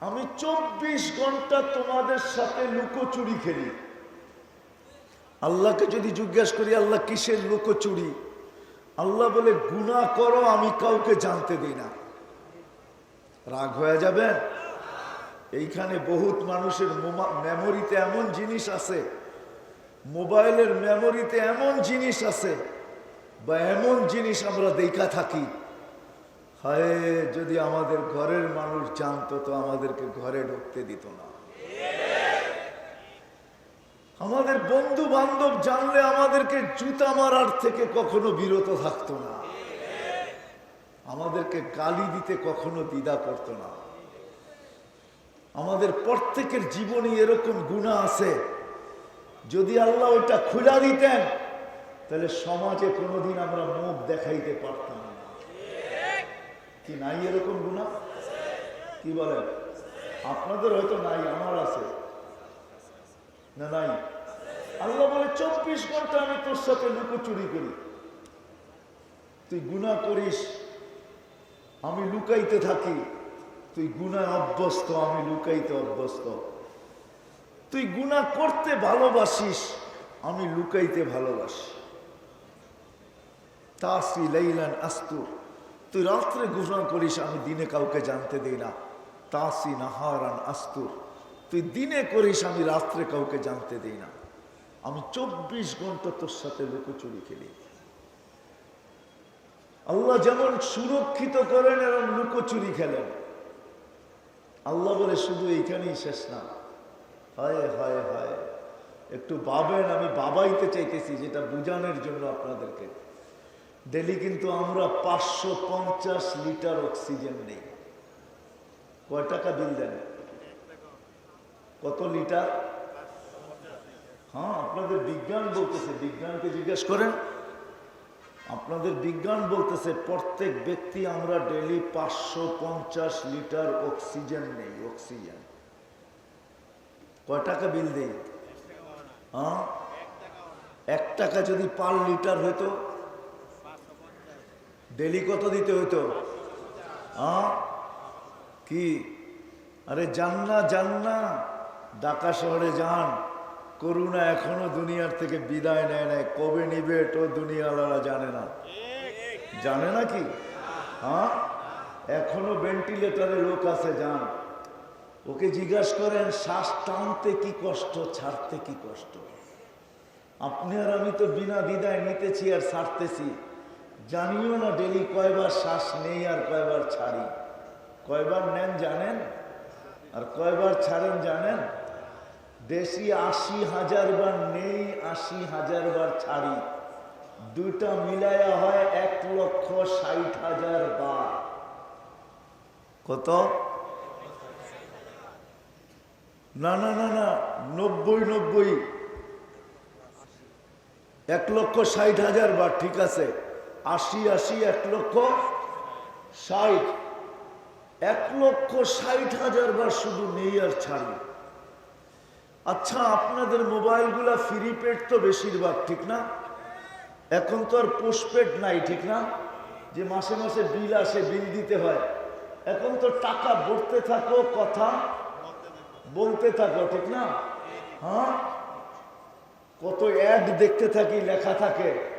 আমি চব্বিশ ঘণ্টা তোমাদের সাথে লুকোচুরি খেলি। আল্লাহকে যদি জিজ্ঞাসা করি, আল্লাহ, কিসের লুকোচুরি? আল্লাহ বলে, গুনাহ করো, আমি কাউকে জানতে দিই না। রাগ হয়ে যাবে? এইখানে বহুত মানুষের মোমা- মেমোরিতে এমন জিনিস আছে। মোবাইলের মেমোরিতে এমন জিনিস আছে বা এমন জিনিস আমরা দেখা থাকি। হায়, যদি আমাদের ঘরের মানুষ জানতো তো আমাদেরকে ঘরে ঢুকতে দিত না। আমাদের বন্ধু বান্ধব জানলে আমাদেরকে জুতা মারার থেকে কখনো বিরত থাকতো না। আমাদেরকে গালি দিতে কখনো দ্বিধা করতো না। আমাদের প্রত্যেকের জীবনে এরকম গুণা আছে। যদি আল্লাহ ওইটা খুলা দিতেন, তাহলে সমাজে কোনোদিন আমরা মুখ দেখাইতে পারতাম কি নাই এরকম গুণা? কি বলেন? আপনাদের হয়তো নাই, আমার আছে। না নাই? আল্লাহ বলে, চব্বিশ ঘণ্টা আমি তোর সাথে লুকোচুরি করি। তুই গুণা করিস, আমি লুকাইতে থাকি। তুই গুণায় অভ্যস্ত, আমি লুকাইতে অভ্যস্ত। তুই গুণা করতে ভালোবাসিস, আমি লুকাইতে ভালোবাসি। তা তাসি লাইলান আস্তু তুই রাত্রে গুণা করিস, আমি দিনে কাউকে জানতে দিই না। তাসি নাহারান আস্তুর। তুই দিনে করিস, আমি রাত্রে কাউকে জানতে দিই না। আমি চব্বিশ ঘণ্টা তোর সাথে লুকোচুরি খেলি। আল্লাহ যেমন সুরক্ষিত করেন এবং লুকোচুরি খেলেন। আল্লাহ বলে, শুধু এইখানেই শেষ না। হায় হায় হায়। একটু বাবেন আমি বাবাইতে চাইতেছি, যেটা বুঝানোর জন্য আপনাদেরকে। ডেলি কিন্তু আমরা পাঁচশো পঞ্চাশ লিটার অক্সিজেন নেই। কয় টাকা বিল দেন? কত লিটার? হ্যাঁ আপনাদের বিজ্ঞান বলতেছে, বিজ্ঞানকে জিজ্ঞেস করেন। আপনাদের বিজ্ঞান বলতেছে, প্রত্যেক ব্যক্তি আমরা ডেলি পাঁচশো পঞ্চাশ লিটার অক্সিজেন নেই, অক্সিজেন। কয় টাকা বিল দেই? হ্যাঁ? এক টাকা যদি পার লিটার হতো ডেলি কত দিতে হ্যাঁ কি? আরে যান না যান না। ঢাকা শহরে যান। করুণা এখনও দুনিয়ার থেকে বিদায় নেয় নাই। কবে নিবে এটাও দুনিয়ালারা জানে না। জানে না কি? হ্যাঁ এখনও ভেন্টিলেটারে লোক আছে, যান। ওকে জিজ্ঞাসা করেন, শ্বাস টানতে কি কষ্ট, ছাড়তে কি কষ্ট? আপনি আর আমি তো বিনা দ্বিধায় নিতেছি আর ছাড়তেছি। জানিও না ডেলি কয়বার শ্বাস নেই আর কয়বার ছাড়ি। কয়বার নেন জানেন? আর কয়বার ছাড়েন জানেন? দেশি আশি হাজার বার নেই, আশি হাজার বার ছাড়ি। দুইটা মিলায়া হয় এক লক্ষ ষাট হাজার বার। কত? না না না না, নব্বই নব্বই। এক লক্ষ ষাট হাজার বার, ঠিক আছে। আশি আশি, এক লক্ষ ষাট। এক লক্ষ ষাট হাজার বার শুধু নেই আর ছাড়ি। আচ্ছা আপনাদের মোবাইলগুলা ফ্রি পেড তো বেশিরভাগ, ঠিক না? এখন তো আর পোস্টপেড নাই, ঠিক না? যে মাসে মাসে বিল আসে, বিল দিতে হয়। এখন তো টাকা ভরতে থাকো, কথা বলতে থাকো, ঠিক না? হ্যাঁ? কত অ্যাড দেখতে থাকি, লেখা থাকে।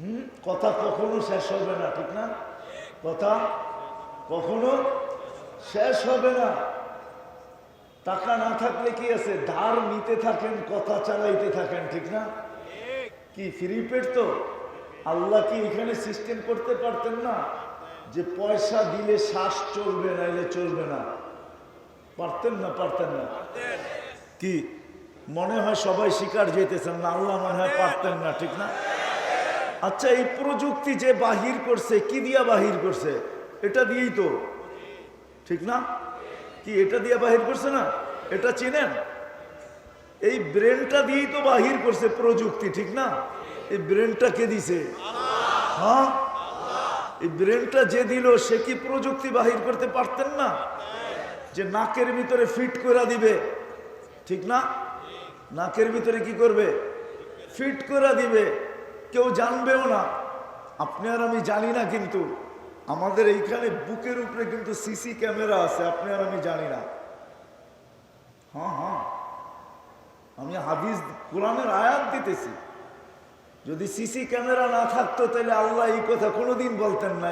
হুম? কথা কখনো শেষ হবে না, ঠিক না? কথা কখনো শেষ হবে না। টাকা না থাকলে কি আছে? ধার নিতে থাকেন, কথা চালাইতে থাকেন, ঠিক না? কি ফ্রি পেড তো? আল্লাহ কি এখানে সিস্টেম করতে পারতেন না? যে পয়সা দিলে শ্বাস চলবে না এলে চলবে না। পারতেন না পারতেন না? কি, মনে হয় সবাই শিকার যেতেছেন না, আল্লাহ মনে হয় পারতেন না, ঠিক না? আচ্ছা এই প্রযুক্তি যে বাহির করছে, কি দিয়া বাহির করছে? এটা দিয়েই তো। ঠিক না? কি এটা দিয়ে বাহির করছে না? এটা চিনেন? এই ব্রেনটা দিয়েই তো বাহির করছে প্রযুক্তি, ঠিক না? এই ব্রেনটা কে দিছে? হ্যাঁ? এই ব্রেনটা যে দিল, সে কি প্রযুক্তি বাহির করতে পারতেন না? যে নাকের ভিতরে ফিট করে দিবে। ঠিক না? নাকের ভিতরে কি করবে? ফিট করে দিবে। কেউ জানবেও না। আপনি আর আমি জানি না কিন্তু, আমাদের এইখানে বুকের উপরে কিন্তু সিসি ক্যামেরা আছে, আপনি আর আমি জানি না। হ্যাঁ হ্যাঁ। আমি হাদিস, কোরআনের আয়াত দিতেছি। যদি সিসি ক্যামেরা না থাকতো, তাহলে আল্লাহ এই কথা কোনোদিন বলতেন না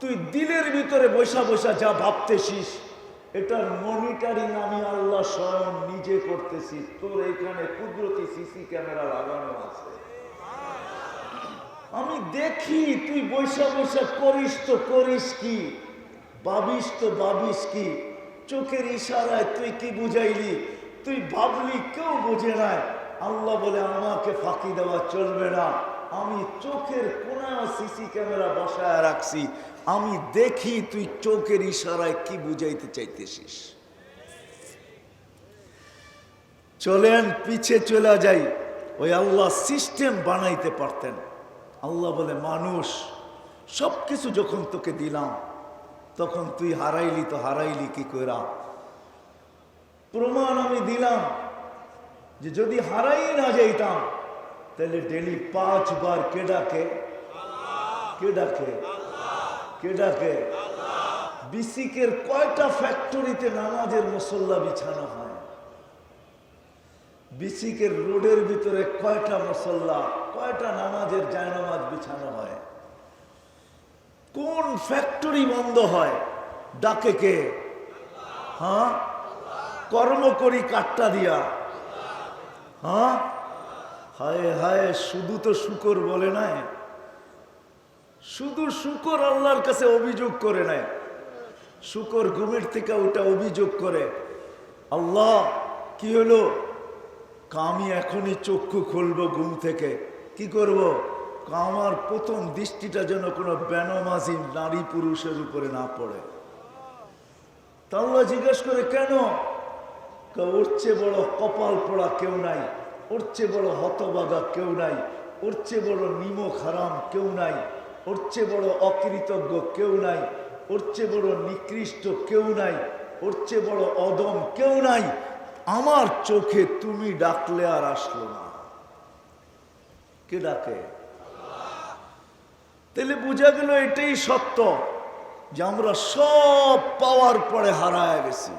তুই দিলের ভিতরে বৈশা বৈশা যা ভাবতেছিস এটার মনিটরিং আমি আল্লাহ স্বয়ং নিজে করতেছি। তোর এখানে কুদরতি সিসি ক্যামেরা লাগানো আছে। আমি দেখি, তুই বৈশা বৈশা করিস তো করিস কি? ভাবিস তো ভাবিস কি? চোখের ইশারায় তুই কি বুঝাইলি? তুই ভাবলি কেউ বুঝে নাই। আল্লাহ বলে, আমাকে ফাঁকি দেওয়া চলবে না। আমি চোখের কোনায় সিসি ক্যামেরা বসায় রাখছি। আমি দেখি তুই চোখের ইশারায় কি বুঝাইতে চাইতেছিস। চলেন, পিছে চলে যাই। ওই আল্লাহ সিস্টেম বানাইতে পারতেন। আল্লাহ বলে, মানুষ সব কিছু যখন তোকে দিলাম, তখন তুই হারাইলি তো হারাইলি কি কইরা? প্রমাণ আমি দিলাম যে যদি হারাই না যাইতাম, তাহলে ডেলি পাঁচবার কে ডাকে কে ডাকে? কে ডাকে? বিসিকের কয়টা ফ্যাক্টরিতে নামাজের মুসল্লা বিছানো হয়? বিসিকের রোডের ভিতরে কয়টা মুসল্লা, কয়টা নামাজের জায়নামাজ বিছানো হয়? কোন ফ্যাক্টরি বন্ধ হয়? ডাকে কে? হ্যাঁ? কর্ম করি কাটটা দিয়া। হ্যাঁ? হায় হায়, শুধু তো শুকর বলে নাই। শুধু শুকর আল্লাহর কাছে অভিযোগ করে নেয় শুকর ঘুমের থেকে ওটা অভিযোগ করে। আল্লাহ, কি হলো? আমি এখনই চক্ষু খুলবো ঘুম থেকে। কি করব? আমার প্রথম দৃষ্টিটা যেন কোনো বেনমাজি নারী পুরুষের উপরে না পড়ে। তাল্লা জিজ্ঞেস করে, কেন? ওর চেয়ে বড় কপাল পড়া কেউ নাই, ওর চেয়ে বড় হতবাগা কেউ নাই, ওর চেয়ে বড় নিমক হারাম কেউ নাই। ওর চেয়ে বড় অকৃতজ্ঞ কেউ নাই। ওর চেয়ে বড় নিকৃষ্ট কেউ নাই। ওর চেয়ে বড় অদম কেউ নাই। আমার চোখে তুমি ডাকলে আর আসলো না। কে ডাকে? তাহলে বোঝা গেল এটাই সত্য যে আমরা সব পাওয়ার পরে হারায় গেছি।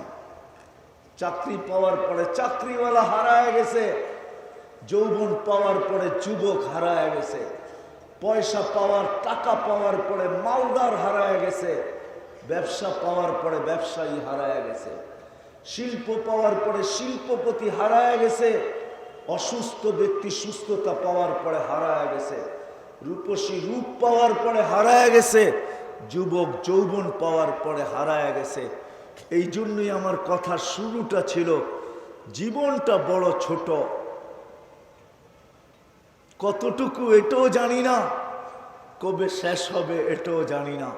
চাকরি পাওয়ার পরে চাকরিওয়ালা হারায় গেছে, যৌবন পাওয়ার পরে যুবক হারায় গেছে। পয়সা পাওয়ার, টাকা পাওয়ার পরে মালদার হারায় গেছে, ব্যবসা পাওয়ার পরে ব্যবসায়ী হারায় গেছে, শিল্প পাওয়ার পরে শিল্পপতি হারায় গেছে, অসুস্থ ব্যক্তি সুস্থতা পাওয়ার পরে হারায় গেছে, রূপসী রূপ পাওয়ার পরে হারায় গেছে, যুবক যৌবন পাওয়ার পরে হারায় গেছে। এই জন্যই আমার কথার শুরুটা ছিল, জীবনটা বড় ছোট। কতটুকু এটাও জানি না। কবে শেষ হবে এটাও জানি না।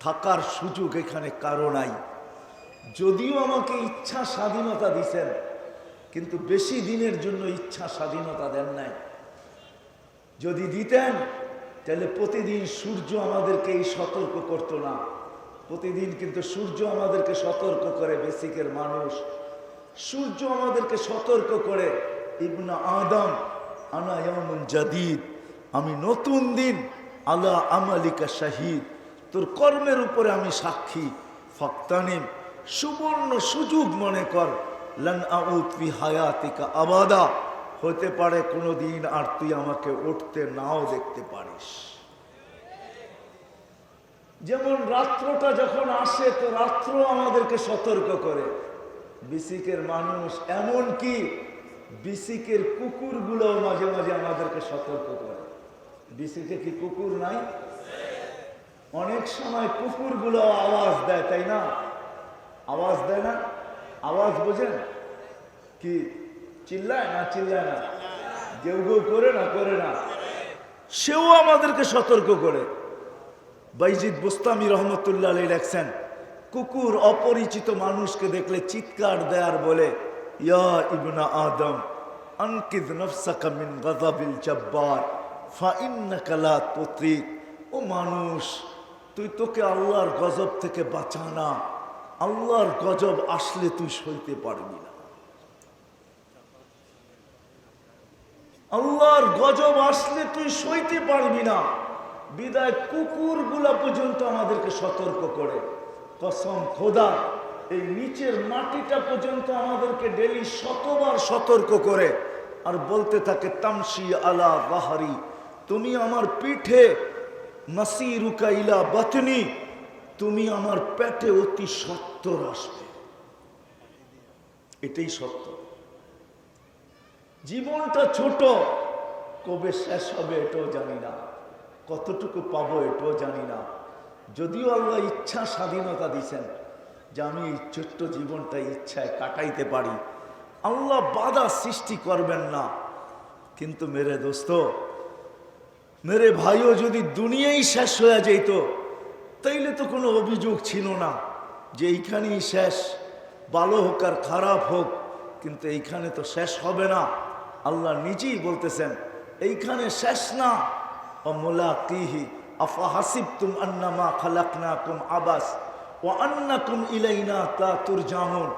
থাকার সুযোগ এখানে কারও নাই। যদিও আমাকে ইচ্ছা স্বাধীনতা দিছেন, কিন্তু বেশি দিনের জন্য ইচ্ছা স্বাধীনতা দেন নাই। যদি দিতেন, তাহলে প্রতিদিন সূর্য আমাদেরকে এই সতর্ক করতো না। প্রতিদিন কিন্তু সূর্য আমাদেরকে সতর্ক করে, বেসিকের মানুষ। সূর্য আমাদেরকে সতর্ক করে, ইবনা আদম আনা জাদিদ। আমি নতুন দিন আলা আমালিকা শাহিদ। তোর কর্মের উপরে আমি সাক্ষী। ফক্তানিম, সুবর্ণ সুযোগ মনে কর। লন আউত হায়াতিকা আবাদা। হতে পারে কোনো দিন আর তুই আমাকে উঠতে নাও দেখতে পারিস। যেমন রাত্রটা যখন আসে, তো রাত্র আমাদেরকে সতর্ক করে। বিসিকের মানুষ এমন কি বিসিকের কুকুরগুলো মাঝে মাঝে আমাদেরকে সতর্ক করে। বিসিকে কি কুকুর নাই? অনেক সময় কুকুরগুলো আওয়াজ দেয়, তাই না? আওয়াজ দেয় না? আওয়াজ বোঝেন? কি, চিল্লায় না চিল্লায় না? কেউ কেউ করে না করে না? সেও আমাদেরকে সতর্ক করে। বাইজিদ বোস্তামি রহমতুল্লাহ লেখছেন, কুকুর অপরিচিত মানুষকে দেখলে চিৎকার দেয়ার বলে ইয়া ইবনা আদম আনকিদ নফসাকা মিন গাযাবিল জব্বার ফাইন্নাকা লা তুতিক ও মানুষ, তুই তোকে আল্লাহর গজব থেকে বাঁচানা আল্লাহর গজব আসলে তুই সইতে পারবি না। আল্লাহর গজব আসলে তুই সইতে পারবি না। বিদায় কুকুরগুলা পর্যন্ত আমাদেরকে সতর্ক করে। কসম খোদা এই নিচের মাটিটা পর্যন্ত আমাদেরকে ডেলি শতবার সতর্ক করে আর বলতে থাকে তামসি আলা বাহারি, তুমি আমার পিঠে নাসিরুকা রুকাইলা বাতনি, তুমি আমার পেটে অতি সত্তর আসবে এটাই সত্য। জীবনটা ছোট, কবে শেষ হবে এটাও জানি না। কতটুকু পাবো এটাও জানি না। যদিও আল্লাহ ইচ্ছা স্বাধীনতা দিছেন যে আমি এই ছোট্ট জীবনটা ইচ্ছায় কাটাইতে পারি। আল্লাহ বাধা সৃষ্টি করবেন না। কিন্তু মেরে দোস্ত, মেরে ভাইও যদি দুনিয়াই শেষ হয়ে যেত, তাইলে তো কোনো অভিযোগ ছিল না যে এইখানেই শেষ। ভালো হোক আর খারাপ হোক, কিন্তু এইখানে তো শেষ হবে না। আল্লাহ নিজেই বলতেছেন, এইখানে শেষ না। অমলাকিহি আফা হাসিবতুম আন্নামা খালাকনাকুম আবাস। ও আন্নাকুম ইলাইনা তা তুরজামুন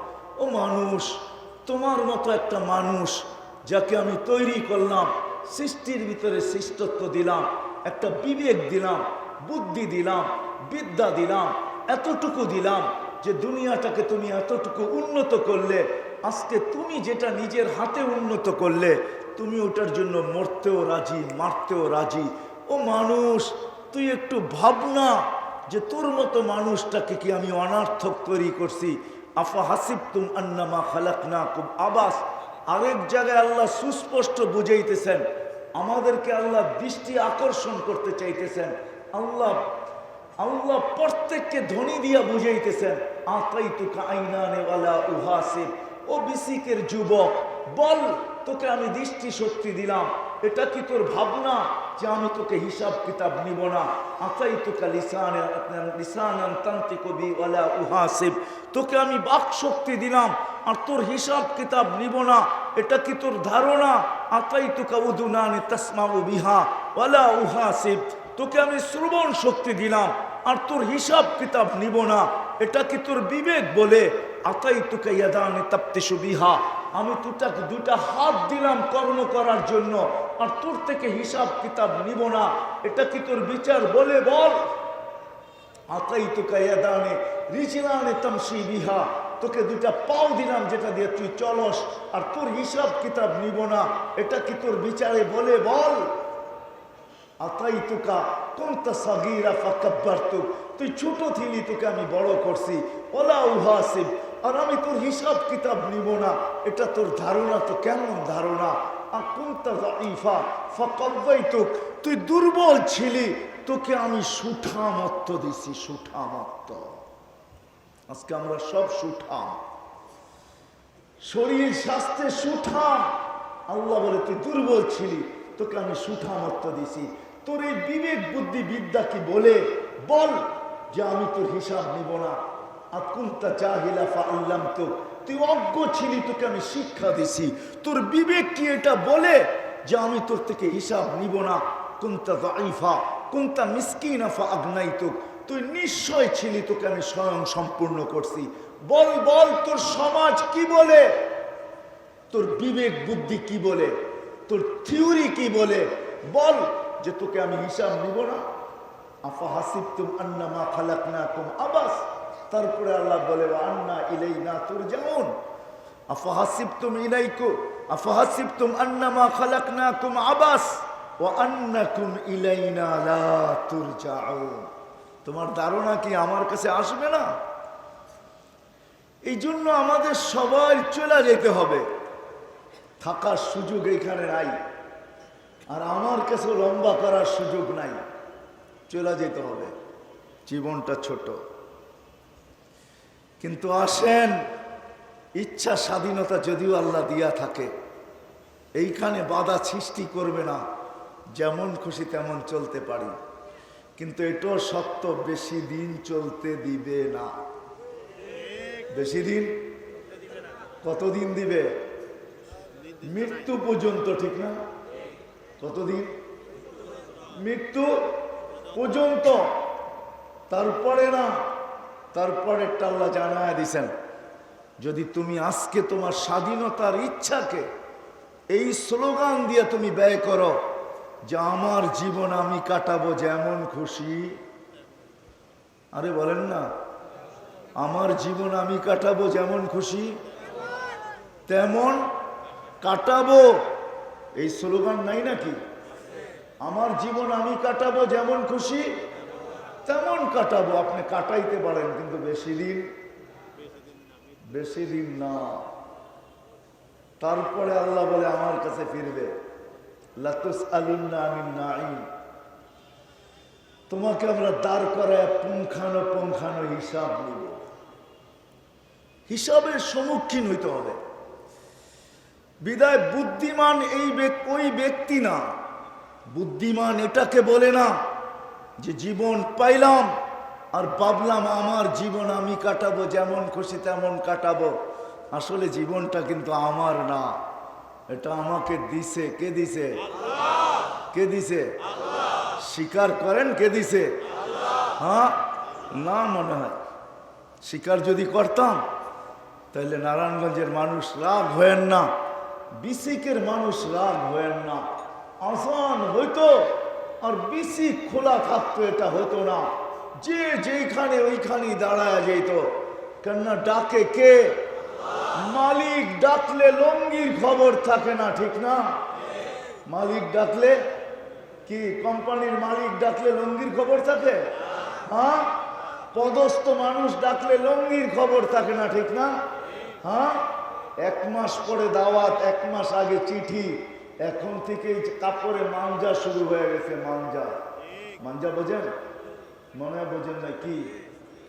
ও মানুষ, তোমার মতো একটা মানুষ যাকে আমি তৈরি করলাম, সৃষ্টির ভিতরে সৃষ্টত্ব দিলাম, একটা বিবেক দিলাম, বুদ্ধি দিলাম, বিদ্যা দিলাম, এতটুকু দিলাম যে দুনিয়াটাকে তুমি এতটুকু উন্নত করলে, আজকে তুমি যেটা নিজের হাতে উন্নত করলে, তুমি ওটার জন্য মরতেও রাজি, মারতেও রাজি। ও মানুষ, তুই একটু ভাবনা। যে তোর মতো মানুষটাকে কি আমি অনার্থক তৈরি করছি? আফা হাসিব তুম আন্নামা খালাক না খুব আবাস। আরেক জায়গায় আল্লাহ সুস্পষ্ট বুঝাইতেছেন, আমাদেরকে আল্লাহ দৃষ্টি আকর্ষণ করতে চাইতেছেন। আল্লাহ আল্লাহ প্রত্যেককে ধনী দিয়া বুঝাইতেছেন আতাই তুকা আইনানেওয়ালা উহাসিব। ও বিসিকের যুবক, বল, তোকে আমি দৃষ্টি শক্তি দিলাম। এটা কি তোর ভাবনা? যে আমি তোকে হিসাব কিতাব নিব না। আতাই তোকা লিসানে কবি ওয়ালা উহাসিব। তোকে আমি বাক শক্তি দিলাম, আর তোর হিসাব কিতাব নিব না। এটা কি তোর ধারণা? আতাই তোকা উদুনানি তসমা বিহা ওয়ালা উহাসিব। তোকে আমি শ্রবণ শক্তি দিলাম, আর তোর হিসাব কিতাব নিব না। এটা কি তোর বিবেক বলে? আতাই তোকে ইয়াদানি তাপ্তি সুবিহা আমি তোটাকে দুটা হাত দিলাম কর্ম করার জন্য, আর তোর থেকে হিসাব কিতাব নিব না। এটা কি তোর বিচার বলে বল? আতাই তোকে তামসি বিহা তোকে দুটা পাও দিলাম যেটা দিয়ে তুই চলস, আর তোর হিসাব কিতাব নিব না। এটা কি তোর বিচারে বলে বল? আতাই তোকা কোনটা সাগিরা ফাকাব্বার তুই ছোট থিলি তোকে আমি বড় করছি। ওলা উহাসিব। আর আমি তোর হিসাব কিতাব নিব না। এটা তোর ধারণা তো কেমন ধারণা? ইফা ফাকাব্বাই তুক তুই দুর্বল ছিলি, তোকে আমি সুঠামত্ত দিছি, সুঠামত্ত। আজকে আমরা সব সুঠাম। শরীর স্বাস্থ্যে সুঠাম। আল্লাহ বলে, তুই দুর্বল ছিলি, তোকে আমি সুঠামত্ব দিছি। তোর এই বিবেক বুদ্ধি বিদ্যা কি বলে? বল যে আমি তোর হিসাব নিব না। আর কোনটা চাহিলাফা আল্লাম তো তুই অজ্ঞ ছিলি, তোকে আমি শিক্ষা দিছি। তোর বিবেক কি এটা বলে যে আমি তোর থেকে হিসাব না? কোনটা কোনটা তুই ছিলি, তোকে আমি স্বয়ং সম্পূর্ণ করছি। বল বল, তোর সমাজ কি বলে? তোর বিবেক বুদ্ধি কি বলে? তোর থিওরি কি বলে? বল যে তোকে আমি হিসাব নিব না। আফা হাসিব তুম খালাক না তুম আবাস। তারপরে আল্লাহ বলে আন্না ইলাই না তোর যেমন আফা হাসিব তুম ইলাইকু, আফা হাসিব তুম আন্না মা খালাক না তুম আবাস ও আন্নাকুম ইলাইনা লা তুরজাউন। তোমার ধারণা কি আমার কাছে আসবে না? এই জন্য আমাদের সবাই চলে যেতে হবে। থাকার সুযোগ এখানে নাই। আর আমার কাছে লম্বা করার সুযোগ নাই। চলে যেতে হবে। জীবনটা ছোট। কিন্তু আসেন, ইচ্ছা স্বাধীনতা যদিও আল্লাহ দিয়া থাকে, এইখানে বাধা সৃষ্টি করবে না, যেমন খুশি তেমন চলতে পারি। কিন্তু এটাও সত্য, বেশি দিন চলতে দিবে না। বেশি দিন? কতদিন দিবে? মৃত্যু পর্যন্ত ঠিক না? কতদিন? মৃত্যু পর্যন্ত? তারপরে না তারপরে আল্লাহ জানায় দিছেন, যদি তুমি আজকে তোমার স্বাধীনতার ইচ্ছাকে এই স্লোগান দিয়ে তুমি ব্যয় করো যে আমার জীবন আমি কাটাবো যেমন খুশি। আরে বলেন না, আমার জীবন আমি কাটাবো যেমন খুশি, তেমন কাটাবো। এই স্লোগান নাই নাকি? আমার জীবন আমি কাটাবো যেমন খুশি তেমন কাটাবো? আপনি কাটাইতে পারেন, কিন্তু বেশি দিন বেশি দিন না। তারপরে আল্লাহ বলে, আমার কাছে ফিরবে। তোমাকে আমরা দাঁড় করায় পুঙ্খানো পুঙ্খানো হিসাব নিব। হিসাবের সম্মুখীন হইতে হবে। বিদায়, বুদ্ধিমান এই ওই ব্যক্তি না। বুদ্ধিমান এটাকে বলে না যে জীবন পাইলাম আর ভাবলাম আমার জীবন আমি কাটাবো, যেমন খুশি তেমন কাটাবো। আসলে জীবনটা কিন্তু আমার না। এটা আমাকে দিছে। কে দিছে? কে দিছে? স্বীকার করেন কে দিছে? হ্যাঁ? না মনে হয়। স্বীকার যদি করতাম, তাহলে নারায়ণগঞ্জের মানুষ রাগ হয়েন না। বিসিকের মানুষ রাগ হয়েন না। আসান হইতো। আর বেশি খোলা থাকতো এটা হতো না। যে যেখানে ওইখানেই দাঁড়ায় যেত। কেননা ডাকে কে? মালিক ডাকলে লঙ্গির খবর থাকে না, ঠিক না? মালিক ডাকলে কি? কোম্পানির মালিক ডাকলে লঙ্গির খবর থাকে? হ্যাঁ? পদস্থ মানুষ ডাকলে লঙ্গির খবর থাকে না, ঠিক না? হ্যাঁ? এক মাস পরে দাওয়াত, এক মাস আগে চিঠি। এখন থেকে কাপড়ে মাঞ্জা শুরু হয়ে গেছে, মাঞ্জা। মাঞ্জা বোঝেন? মনে বোঝেন না কি?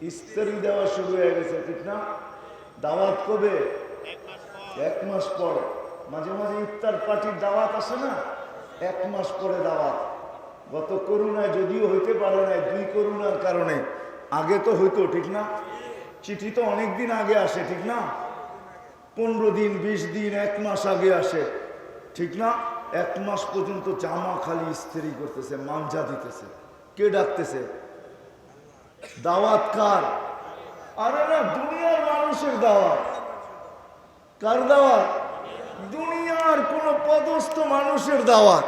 ইস্তারি দেওয়া শুরু হয়ে গেছে, ঠিক না? দাওয়াত কবে? এক মাস পর। মাঝে মাঝে ইফতার পার্টির দাওয়াত আসে না? এক মাস পরে দাওয়াত। গত করুণায় যদিও হইতে পারে না দুই করুণার কারণে। আগে তো হইতো, ঠিক না? চিঠি তো অনেক দিন আগে আসে, ঠিক না? পনেরো দিন, বিশ দিন, এক মাস আগে আসে। ঠিক না? এক মাস পর্যন্ত জামা খালি ইস্ত্রি করতেছে, মাঞ্জা দিতেছে। কে ডাকতেছে? দাওয়াত কার? আরে না, দুনিয়ার মানুষের দাওয়াত। কার দাওয়াত? দুনিয়ার কোন পদস্থ মানুষের দাওয়াত।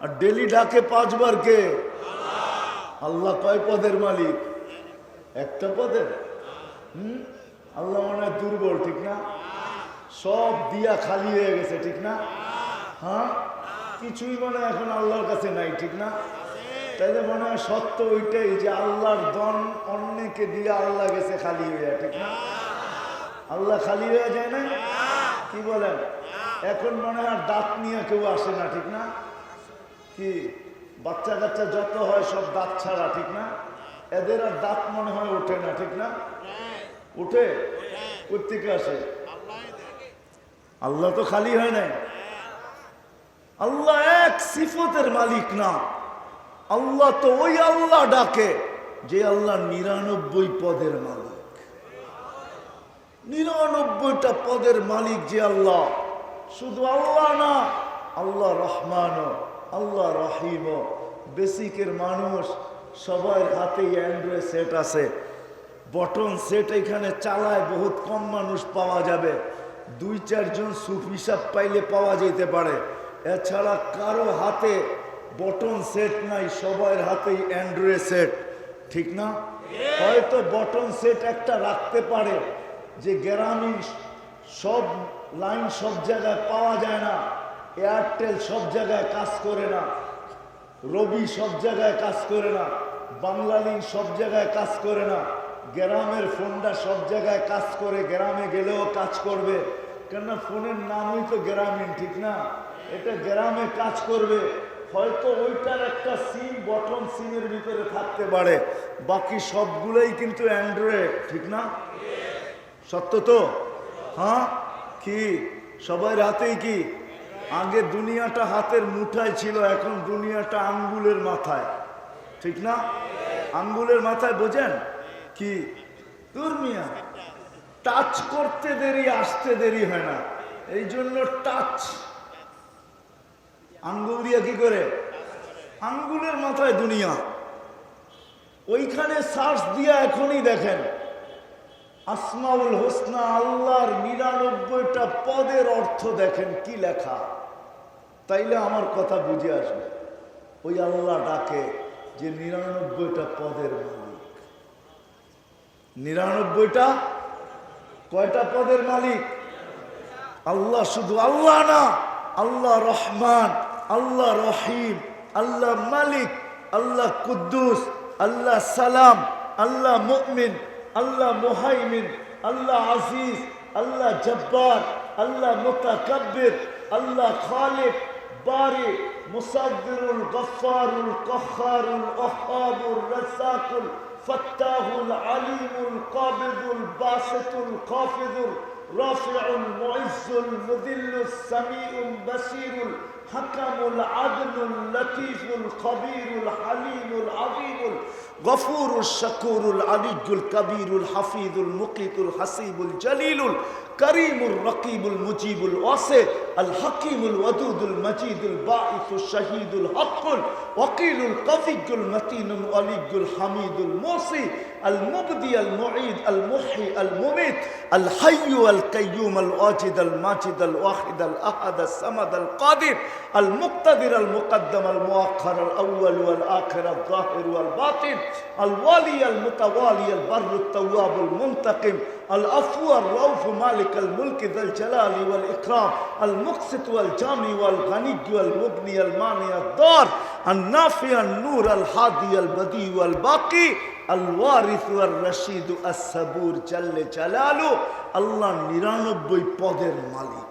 আর ডেলি ডাকে পাঁচবার কে? আল্লাহ কয় পদের মালিক? একটা পদের? হুম? আল্লাহ মনে দুর্বল, ঠিক না? সব দিয়া খালি হয়ে গেছে, ঠিক না? হ্যাঁ? কিছুই মনে হয় এখন আল্লাহর কাছে নাই ঠিক না? তাইলে মনে হয় সত্য ওইটাই যে আল্লাহর দন অন্যকে দিয়ে আল্লাহ গেছে খালি হয়ে ঠিক না? আল্লাহ খালি হয়ে যায় না কি বলেন? এখন মনে হয় দাঁত নিয়ে কেউ আসে না ঠিক না? কি? বাচ্চা কাচ্চা যত হয় সব দাঁত ছাড়া ঠিক না? এদের আর দাঁত মনে হয় ওঠে না ঠিক না? উঠে কোথেকে আসে? আল্লাহ তো খালি হয় নাই। আল্লাহ এক সিফতের মালিক না। আল্লাহ তো ওই আল্লাহ ডাকে যে আল্লাহ নিরানব্বই পদের মালিক। নিরানব্বইটা পদের মালিক যে আল্লাহ। শুধু আল্লাহ না, আল্লাহ রহমান আল্লাহ রহিম বেসিকের মানুষ সবার হাতেই অ্যান্ড্রয়েড সেট আছে। বটন সেট এখানে চালায়, বহুত কম মানুষ পাওয়া যাবে। দুই চারজন সুফ হিসাব পাইলে পাওয়া যেতে পারে। এছাড়া কারও হাতে বটন সেট নাই, সবার হাতেই অ্যান্ড্রয়েড সেট ঠিক না? হয়তো বটন সেট একটা রাখতে পারে, যে গ্রামীণ সব লাইন সব জায়গায় পাওয়া যায় না এয়ারটেল সব জায়গায় কাজ করে না রবি সব জায়গায় কাজ করে না বাংলালিন সব জায়গায় কাজ করে না, গ্রামের ফোনটা সব জায়গায় কাজ করে, গ্রামে গেলেও কাজ করবে, কেননা ফোনের নামই তো গ্রামীণ, ঠিক না? এটা গ্রামে কাজ করবে। হয়তো ওইটার একটা সিম বটন সিমের ভিতরে থাকতে পারে। বাকি সবগুলোই কিন্তু অ্যান্ড্রয়েড ঠিক না? সত্য তো? হ্যাঁ? কি? সবাই হাতেই কি? আগে দুনিয়াটা হাতের মুঠায় ছিল, এখন দুনিয়াটা আঙ্গুলের মাথায়। ঠিক না? আঙ্গুলের মাথায় বোঝেন? কি? দুর্মিয়া টাচ করতে দেরি, আসতে দেরি হয় না। এই জন্য টাচ আঙ্গুল দিয়ে কি করে? আঙ্গুলের মাথায় দুনিয়া। ওইখানে সার্চ দিয়া এখনই দেখেন, আসমাউল হোসনা আল্লাহর নিরানব্বইটা পদের অর্থ দেখেন কি লেখা। তাইলে আমার কথা বুঝে আসবে, ওই আল্লাহ ডাকে যে নিরানব্বইটা পদের মালিক। নিরানব্বইটা? কয়টা পদের মালিক? আল্লাহ শুধু আল্লাহ না, আল্লাহ রহমান। আল্লাহ রহিম আল্লাহ মালিক আল্লাহ কুদ্দুস আল্লাহ সালাম আল্লাহ মুমিন আল্লাহ মুহাইমিন আল্লাহ আজিজ আল্লাহ জব্বার আল্লাহ মুতাকাব্বির আল্লাহ খালিক বারি মুসাব্বিরুল গফফারুল কখারুল ওয়াহাবুর রাসাকুল ফাত্তাহুল আলিমুল কাবিদুল বাসিতুল কাফিদুল رافع المعز المذل السميع البصير الحكم العدل اللطيف الخبير الحليم العظيم الغفور الشكور العلي الكبير الحفيظ المقيت الحسيب الجليل الكريم الرقيب المجيب الواسع الحكيم الودود المجيد الباعث الشهيد الحق الوكيل القوي المتين الولي الحميد الموصي المبدي المعيد المحيي المميت الحي القيوم الواجد الماجد الواحد الأحد الصمد القادر المقتدر المقدم المؤخر الاول والاخر الظاهر والباطن الوالي المتوالي البر التواب المنتقم العفو الرؤوف مالك الملك ذا الجلال والاكرام المقسط والجامي والغني والمبني المانع الضار النافع النور الهادي البديع والباقي الوارث والرشيد الصبور جل جلاله আল্লাহ নিরানব্বই পদের মালিক